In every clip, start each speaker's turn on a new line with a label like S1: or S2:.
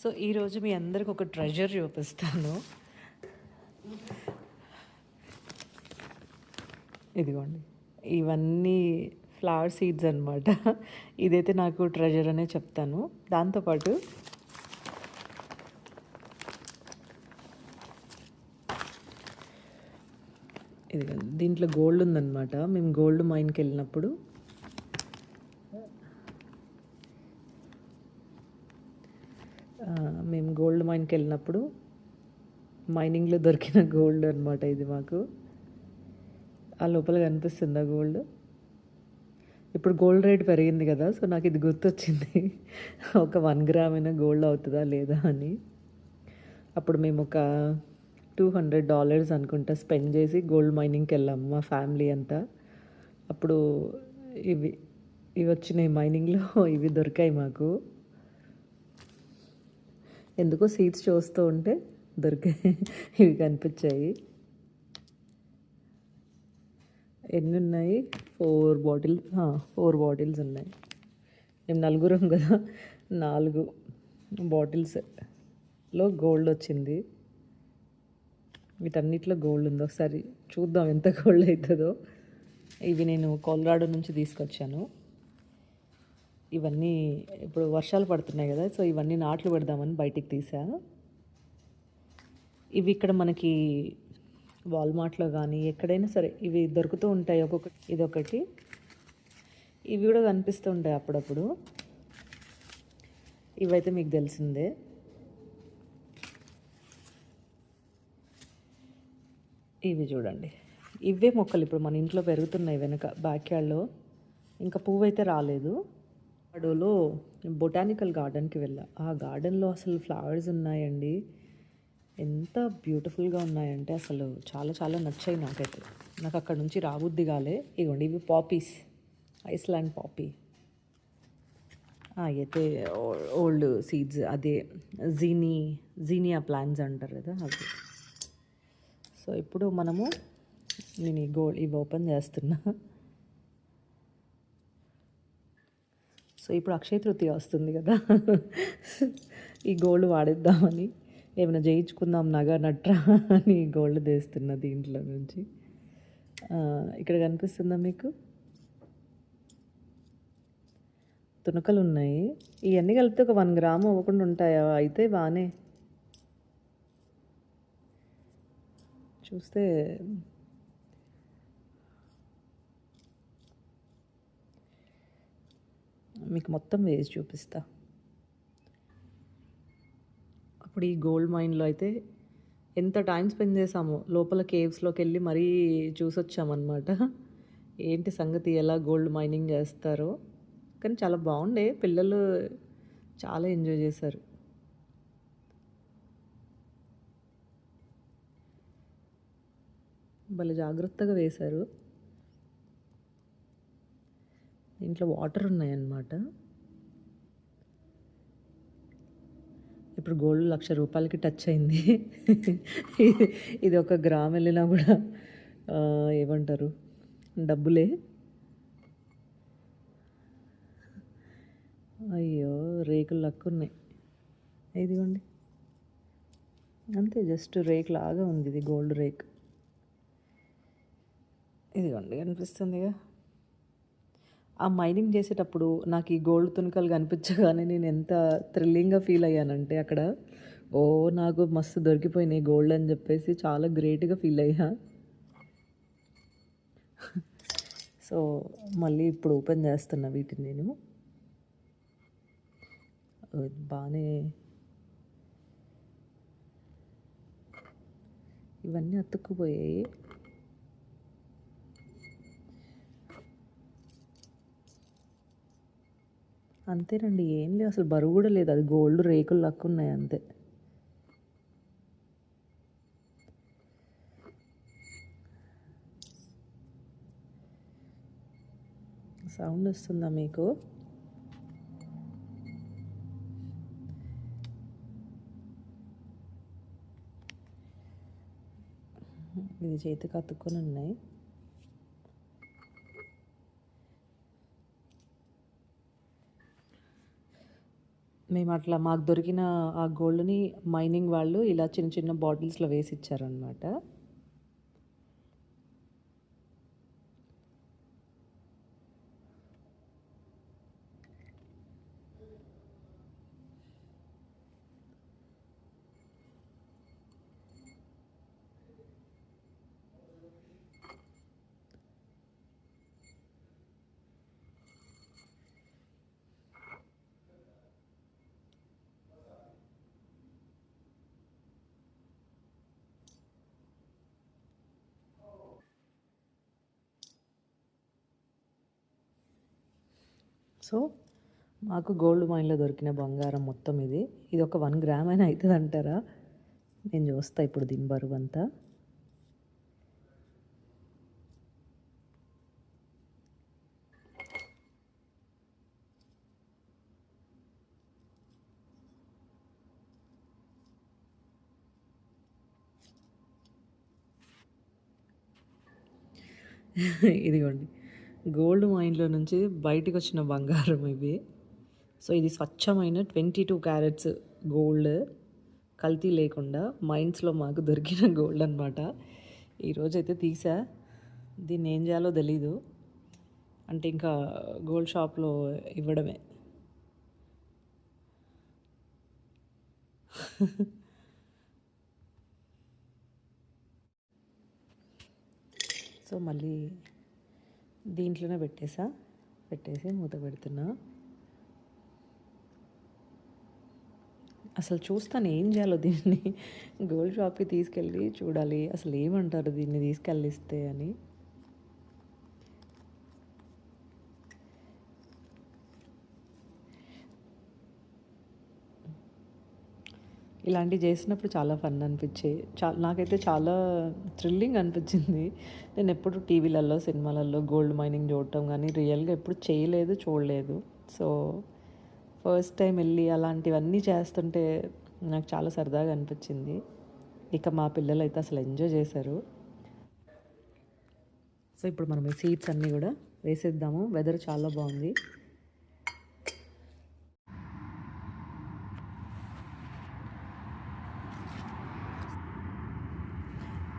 S1: So ఈరోజు మీ అందరికి ఒక ట్రెజర్ చూపిస్తాను. ఇదిగోండి. ఇవన్నీ ఫ్లవర్ సీడ్స్ అనమాట ఇదైతే నాకు ట్రెజర్ అనే చెప్తాను. దాంతోపాటు ఇది దీంట్లో గోల్డ్ ఉందన్నమాట. మేము గోల్డ్ మైన్కి వెళ్ళినప్పుడు మేము గోల్డ్ మైన్కి వెళ్ళినప్పుడు మైనింగ్లో దొరికిన గోల్డ్ అనమాట ఇది మాకు. ఆ లోపల కనిపిస్తుందా గోల్డ్ ఇప్పుడు గోల్డ్ రేట్ పెరిగింది కదా సో నాకు ఇది గుర్తొచ్చింది. ఒక వన్ గ్రామ్ అయినా గోల్డ్ అవుతుందా లేదా అని. అప్పుడు మేము ఒక టూ హండ్రెడ్ డాలర్స్ అనుకుంటా స్పెండ్ చేసి గోల్డ్ మైనింగ్కి వెళ్ళాము మా ఫ్యామిలీ అంతా. అప్పుడు ఇవి ఇవి వచ్చినాయి మైనింగ్లో ఇవి దొరికాయి మాకు. ఎందుకో సీట్స్ చూస్తూ ఉంటే దొరికాయి ఇవి కనిపించాయి. ఎన్ని ఉన్నాయి? ఫోర్ బాటిల్ ఫోర్ బాటిల్స్ ఉన్నాయి. మేము నలుగురం కదా నాలుగు బాటిల్స్లో గోల్డ్ వచ్చింది. వీటన్నిటిలో గోల్డ్ ఉంది. ఒకసారి చూద్దాం ఎంత గోల్డ్ అవుతుందో. ఇవి నేను కోలరాడో నుంచి తీసుకొచ్చాను. ఇవన్నీ ఇప్పుడు వర్షాలు పడుతున్నాయి కదా సో ఇవన్నీ నాట్లు పెడదామని బయటికి తీసా. ఇవి ఇక్కడ మనకి వాల్మార్ట్లో కానీ ఎక్కడైనా సరే ఇవి దొరుకుతూ ఉంటాయి ఒక్కొక్కటి ఇదొకటి. ఇవి కూడా కనిపిస్తూ ఉంటాయి అప్పుడప్పుడు. ఇవైతే మీకు తెలిసిందే. ఇవి చూడండి. ఇవే మొక్కలు ఇప్పుడు మన ఇంట్లో పెరుగుతున్నాయి వెనక బ్యాక్ యార్డ్లో ఇంకా పువ్వు అయితే రాలేదు. అడవులో బొటానికల్ గార్డెన్కి వెళ్ళా. ఆ గార్డెన్లో అసలు ఫ్లవర్స్ ఉన్నాయండి. ఎంత బ్యూటిఫుల్గా ఉన్నాయంటే అసలు చాలా చాలా నచ్చాయి నాకైతే. నాకు అక్కడ నుంచి రాబుద్ది కాలే. ఇగోండి ఇవి పాపీస్ ఐస్లాండ్ పాపీ అయితే ఓల్డ్ సీడ్స్ అదే జీనీ జీనియా ప్లాన్స్ అంటారు కదా అవి. సో ఇప్పుడు మనము నేను ఈ గోల్డ్ ఇవి ఓపెన్ చేస్తున్నా. సో ఇప్పుడు అక్షయ తృతీయ వస్తుంది కదా. ఈ గోల్డ్ వాడేద్దామని. ఏమైనా చేయించుకుందాం నగ నట్రా అని గోల్డ్ తీస్తున్నా దీంట్లో నుంచి. ఇక్కడ కనిపిస్తుందా మీకు? తునకలు ఉన్నాయి. ఇవన్నీ కలిపితే ఒక వన్ గ్రామ్ అవ్వకుండా ఉంటాయా? అయితే బాగానే చూస్తే మీకు మొత్తం వేసి చూపిస్తా. అప్పుడు ఈ గోల్డ్ మైన్లో అయితే ఎంత టైం స్పెండ్ చేసామో లోపల కేవ్స్లోకి వెళ్ళి మరీ చూసొచ్చామన్నమాట. ఏంటి సంగతి ఎలా గోల్డ్ మైనింగ్ చేస్తారో. కానీ చాలా బాగుండే పిల్లలు చాలా ఎంజాయ్ చేశారు. భలే జాగ్రత్తగా వేశారు. దీంట్లో వాటర్ ఉన్నాయన్నమాట. ఇప్పుడు గోల్డ్ లక్ష రూపాయలకి టచ్ అయింది. ఇది ఒక గ్రామ్ వెళ్ళినా కూడా ఏమంటారు? డబ్బులే. అయ్యో రేకులు లక్కున్నాయి ఇదిగోండి. అంతే జస్ట్ రేక్ లాగా ఉంది ఇది గోల్డ్ రేక్. ఇదిగోండి కనిపిస్తుందిగా. ఆ మైనింగ్ చేసేటప్పుడు నాకు ఈ గోల్డ్ తునకలు కనిపించగానే నేను ఎంత థ్రిల్లింగ్గా ఫీల్ అయ్యానంటే అక్కడ ఓ నాకు మస్తు దొరికిపోయినాయి గోల్డ్ అని చెప్పేసి చాలా గ్రేట్గా ఫీల్ అయ్యా. సో మళ్ళీ ఇప్పుడు ఓపెన్ చేస్తున్నా వీటిని నేను. బాగానే ఇవన్నీ అతుక్కుపోయాయి. అంతేనండి ఏం లేదు అసలు బరువు కూడా లేదు. అది గోల్డ్ రేకులు లక్కు ఉన్నాయి అంతే. సౌండ్ వస్తుందా మీకు? ఇది చేతికి అతుక్కొని ఉన్నాయి. మేము అట్లా మాకు దొరికిన ఆ గోల్డ్‌ని మైనింగ్ వాళ్ళు ఇలా చిన్న చిన్న బాటిల్స్‌లో వేసి ఇచ్చారనమాట. సో, మాకు గోల్డ్ మైన్‌లో దొరికిన బంగారం మొత్తం ఇది. ఇది ఒక వన్ గ్రామ్ అయినా అవుతుంది అంటారా నేను చూస్తా ఇప్పుడు దీని బరువు అంతా ఇదిగోండి. గోల్డ్ మైన్‌లో నుంచి బయటికొచ్చిన బంగారం ఇవి. సో, ఇది స్వచ్ఛమైన 22 క్యారెట్స్ గోల్డ్. కల్తీ లేకుండా మైన్స్‌లో మాకు దొరికిన గోల్డ్ అనమాట. ఈరోజైతే తీసా. దీన్ని ఏం చేయాలో తెలీదు. అంటే ఇంకా గోల్డ్ షాప్‌లో ఇవ్వడమే. సో, మళ్ళీ దీంట్లోనే పెట్టేసా. పెట్టేసి మూత పెడుతున్నా. అసలు చూస్తాను ఏం చేయాలో దీన్ని గోల్డ్ షాప్‌కి తీసుకెళ్ళి చూడాలి. అసలు ఏమంటారు దీన్ని తీసుకెళ్ళిస్తే అని. ఇలాంటివి చేసినప్పుడు చాలా ఫన్ అనిపించే చా నాకైతే చాలా థ్రిల్లింగ్ అనిపించింది. నేను ఎప్పుడు టీవీలలో, సినిమాలలో గోల్డ్ మైనింగ్ చూడటం కానీ రియల్‌గా ఎప్పుడు చేయలేదు, చూడలేదు. సో, ఫస్ట్ టైం వెళ్ళి అలాంటివన్నీ చేస్తుంటే నాకు చాలా సరదాగా అనిపించింది. ఇక మా పిల్లలు అయితే అసలు ఎంజాయ్ చేశారు. సో, ఇప్పుడు మనం ఈ సీడ్స్ అన్నీ కూడా వేసేద్దాము. వెదర్ చాలా బాగుంది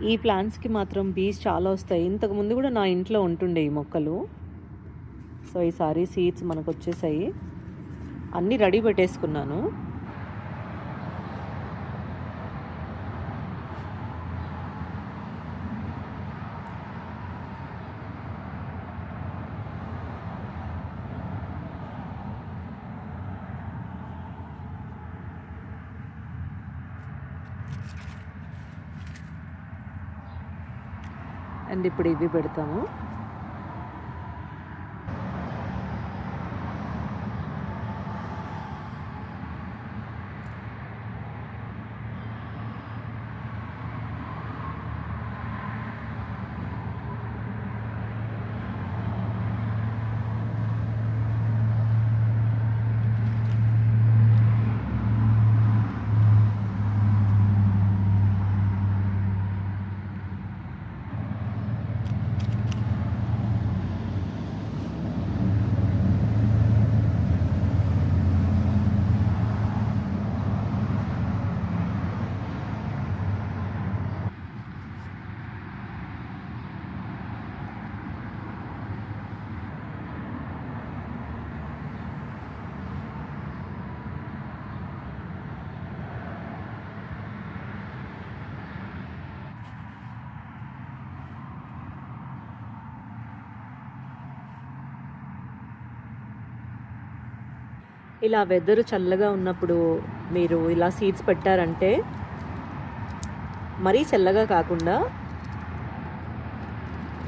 S1: ఈ ప్లాంట్స్‌కి మాత్రం బీస్ చాలా వస్తాయి. ఇంతకుముందు కూడా నా ఇంట్లో ఉంటుండే ఈ మొక్కలు. సో, ఈసారి సీడ్స్ మనకొచ్చేసాయి. అన్నీ రెడీ పెట్టేసుకున్నాను. అండ్ ఇప్పుడు ఇవి పెడతాము. ఇలా వెదర్ చల్లగా ఉన్నప్పుడు మీరు ఇలా సీడ్స్ పెట్టారంటే మరీ చల్లగా కాకుండా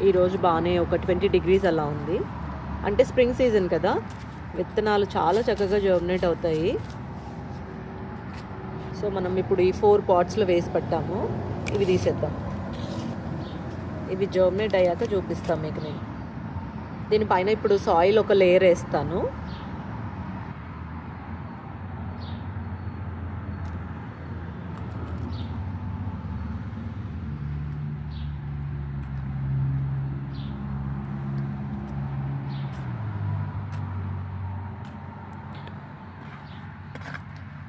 S1: ఈరోజు బాగానే ఒక ట్వంటీ డిగ్రీస్ అలా ఉంది. అంటే స్ప్రింగ్ సీజన్ కదా. విత్తనాలు చాలా చక్కగా జర్మినేట్ అవుతాయి. సో మనం ఇప్పుడు ఈ ఫోర్ పాట్స్లో వేసి పెట్టాము. ఇవి తీసేద్దాం. ఇవి జర్మినేట్ అయ్యాక చూపిస్తాం మీకు నేను. దీనిపైన ఇప్పుడు సాయిల్ ఒక లేయర్ వేస్తాను.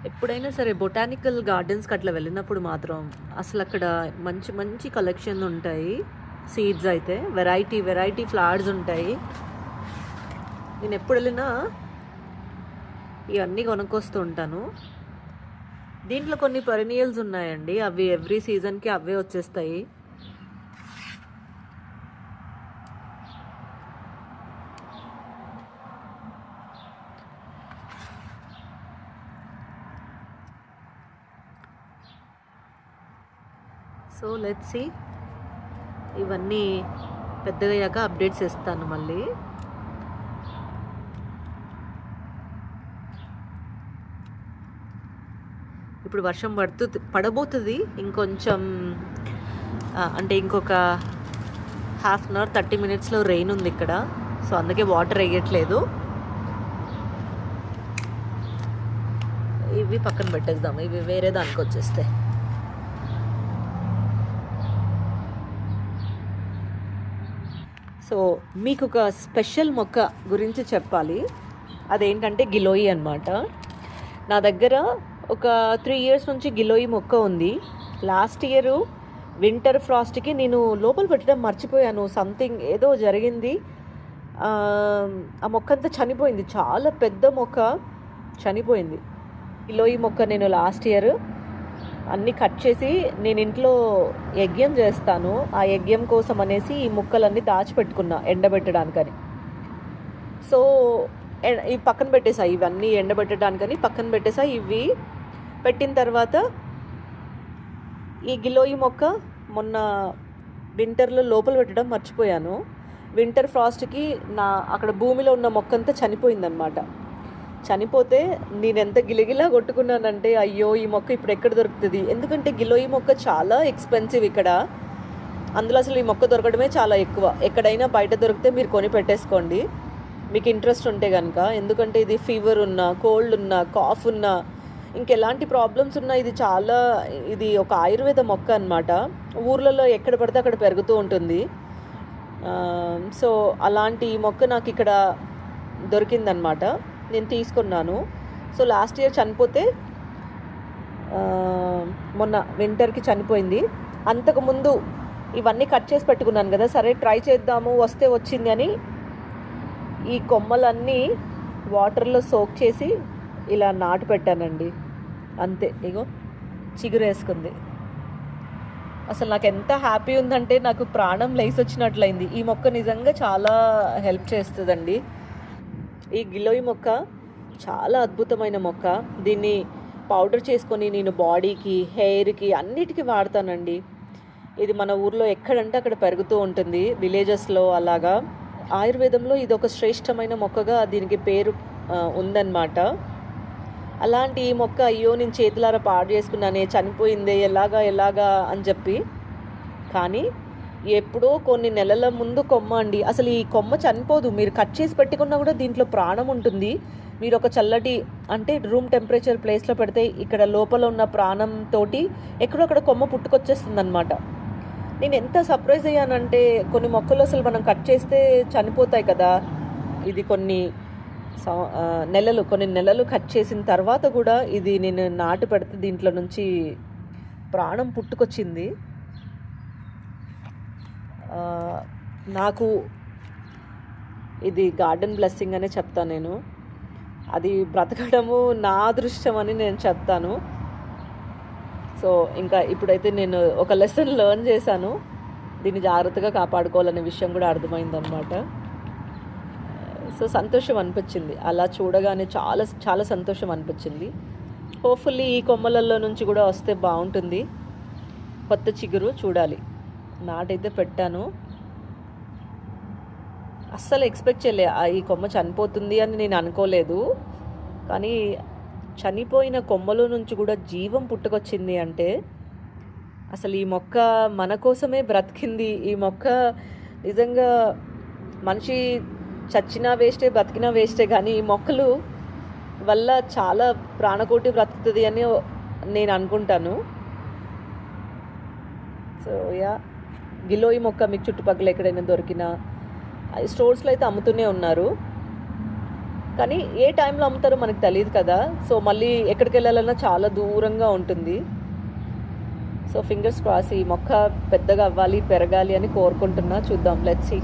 S1: ఎప్పుడైనా సరే బొటానికల్ గార్డెన్స్కి అట్లా వెళ్ళినప్పుడు మాత్రం అసలు అక్కడ మంచి మంచి కలెక్షన్ ఉంటాయి. సీడ్స్ అయితే వెరైటీ వెరైటీ ఫ్లవర్స్ ఉంటాయి. నేను ఎప్పుడు వెళ్ళినా ఇవన్నీ కొనుక్కొస్తూ ఉంటాను. దీంట్లో కొన్ని పెరినియల్స్ ఉన్నాయండి. అవి ఎవ్రీ సీజన్కి అవే వచ్చేస్తాయి. సో లెట్ సి ఇవన్నీ పెద్దగయ్యాక అప్డేట్స్ ఇస్తాను మళ్ళీ. ఇప్పుడు వర్షం పడుతు పడబోతుంది. ఇంకొంచెం అంటే ఇంకొక హాఫ్ అన్ అవర్ థర్టీ మినిట్స్లో రెయిన్ ఉంది ఇక్కడ. సో అందుకే వాటర్ వేయట్లేదు. ఇవి పక్కన పెట్టేద్దాం. ఇవి వేరే దానికి వచ్చేస్తాయి సో మీకు ఒక స్పెషల్ మొక్క గురించి చెప్పాలి. అదేంటంటే గిలోయి అనమాట నా దగ్గర ఒక త్రీ ఇయర్స్ నుంచి గిలోయి మొక్క ఉంది. లాస్ట్ ఇయర్ వింటర్ ఫ్రాస్ట్కి నేను లోపల పెట్టడం మర్చిపోయాను. సంథింగ్ ఏదో జరిగింది. ఆ, ఆ మొక్క అంతా చనిపోయింది. చాలా పెద్ద మొక్క చనిపోయింది. గిలోయి మొక్క నేను లాస్ట్ ఇయర్ అన్నీ కట్ చేసి నేను ఇంట్లో యజ్ఞం చేస్తాను. ఆ యజ్ఞం కోసం అనేసి ఈ ముక్కలన్నీ దాచిపెట్టుకున్నా ఎండబెట్టడానికని. సో ఎ- ఇవి పక్కన పెట్టేసా ఇవన్నీ ఎండబెట్టడానికని పక్కన పెట్టేసా ఇవి పెట్టిన తర్వాత ఈ గిలోయి మొక్క మొన్న వింటర్లో లోపల పెట్టడం మర్చిపోయాను. వింటర్ ఫ్రాస్ట్కి నా అక్కడ భూమిలో ఉన్న మొక్క అంతా చనిపోయిందనమాట. చనిపోతే నేను ఎంత గిలగిలా కొట్టుకున్నానంటే అయ్యో ఈ మొక్క ఇప్పుడు ఎక్కడ దొరుకుతుంది? ఎందుకంటే గిలోయి మొక్క చాలా ఎక్స్పెన్సివ్ ఇక్కడ. అందులో అసలు ఈ మొక్క దొరకడమే చాలా ఎక్కువ. ఎక్కడైనా బయట దొరికితే మీరు కొని పెట్టేసుకోండి. మీకు ఇంట్రెస్ట్ ఉంటే కనుక ఎందుకంటే ఇది ఫీవర్ ఉన్నా కోల్డ్ ఉన్నా కాఫ్ ఉన్నా ఇంకెలాంటి ప్రాబ్లమ్స్ ఉన్నా ఇది చాలా ఇది ఒక ఆయుర్వేద మొక్క అన్నమాట. ఊర్లలో ఎక్కడ పడితే అక్కడ పెరుగుతూ ఉంటుంది. సో అలాంటి ఈ మొక్క నాకు ఇక్కడ దొరికిందనమాట నేను తీసుకున్నాను. సో లాస్ట్ ఇయర్ చనిపోతే మొన్న వింటర్కి చనిపోయింది. అంతకుముందు ఇవన్నీ కట్ చేసి పెట్టుకున్నాను కదా సరే ట్రై చేద్దాము వస్తే వచ్చింది అని ఈ కొమ్మలన్నీ వాటర్లో సోక్ చేసి ఇలా నాటు పెట్టానండి. అంతే ఇగో చిగురేసుకుంది అసలు నాకు ఎంత హ్యాపీ ఉందంటే నాకు ప్రాణం లేచి వచ్చినట్లయింది ఈ మొక్క నిజంగా చాలా హెల్ప్ చేస్తుందండి. ఈ గిలోయి మొక్క చాలా అద్భుతమైన మొక్క. దీన్ని పౌడర్ చేసుకొని నేను బాడీకి హెయిర్కి అన్నిటికీ వాడతానండి. ఇది మన ఊర్లో ఎక్కడంటే అక్కడ పెరుగుతూ ఉంటుంది. విలేజెస్లో అలాగా. ఆయుర్వేదంలో ఇది ఒక శ్రేష్టమైన మొక్కగా దీనికి పేరు ఉందన్నమాట. అలాంటి ఈ మొక్క అయ్యో నేను చేతులారా పాడు చేసుకున్నానే చనిపోయిందే ఎలాగా ఎలాగా అని చెప్పి. కానీ ఎప్పుడో కొన్ని నెలల ముందు కొమ్మ అండి. అసలు ఈ కొమ్మ చనిపోదు. మీరు కట్ చేసి పెట్టుకున్నా కూడా దీంట్లో ప్రాణం ఉంటుంది. మీరు ఒక చల్లటి అంటే రూమ్ టెంపరేచర్ ప్లేస్లో పెడితే ఇక్కడ లోపల ఉన్న ప్రాణంతో ఎక్కడో అక్కడ కొమ్మ పుట్టుకొచ్చేస్తుంది అనమాట నేను ఎంత సర్ప్రైజ్ అయ్యానంటే కొన్ని మొక్కలు అసలు మనం కట్ చేస్తే చనిపోతాయి కదా. ఇది కొన్ని నెలలు కొన్ని నెలలు కట్ చేసిన తర్వాత కూడా ఇది నేను నాటు పెడితే దీంట్లో నుంచి ప్రాణం పుట్టుకొచ్చింది. నాకు ఇది గార్డెన్ బ్లెస్సింగ్ అనే చెప్తాను నేను. అది బ్రతకడము నా అదృష్టం అని నేను చెప్తాను. సో ఇంకా ఇప్పుడైతే నేను ఒక లెసన్ లెర్న్ చేశాను. దీన్ని జాగ్రత్తగా కాపాడుకోవాలనే విషయం కూడా అర్థమైందనమాట సో సంతోషం అనిపించింది. అలా చూడగానే చాలా చాలా సంతోషం అనిపించింది. హోప్ఫుల్లీ ఈ కొమ్మలలో నుంచి కూడా వస్తే బాగుంటుంది. కొత్త చిగురు చూడాలి. నాటైతే పెట్టాను. అస్సలు ఎక్స్పెక్ట్ చేయలే ఆ ఈ కొమ్మ చనిపోతుంది అని నేను అనుకోలేదు. కానీ చనిపోయిన కొమ్మలో నుంచి కూడా జీవం పుట్టుకొచ్చింది అంటే అసలు ఈ మొక్క మన కోసమే బ్రతికింది. ఈ మొక్క నిజంగా మనిషి చచ్చినా వేస్టే బ్రతికినా వేస్టే కానీ ఈ మొక్కలు వల్ల చాలా ప్రాణకోటి బ్రతుకుతుంది అని నేను అనుకుంటాను. So yeah. గిలోయి మొక్క మీకు చుట్టుపక్కల ఎక్కడైనా దొరికినా స్టోర్స్లో అయితే అమ్ముతూనే ఉన్నారు. కానీ ఏ టైంలో అమ్ముతారో మనకు తెలియదు కదా. సో మళ్ళీ ఎక్కడికి వెళ్ళాలన్నా చాలా దూరంగా ఉంటుంది. సో ఫింగర్స్ క్రాస్ ఈ మొక్క పెద్దగా అవ్వాలి పెరగాలి అని కోరుకుంటున్నా. చూద్దాం. Let's see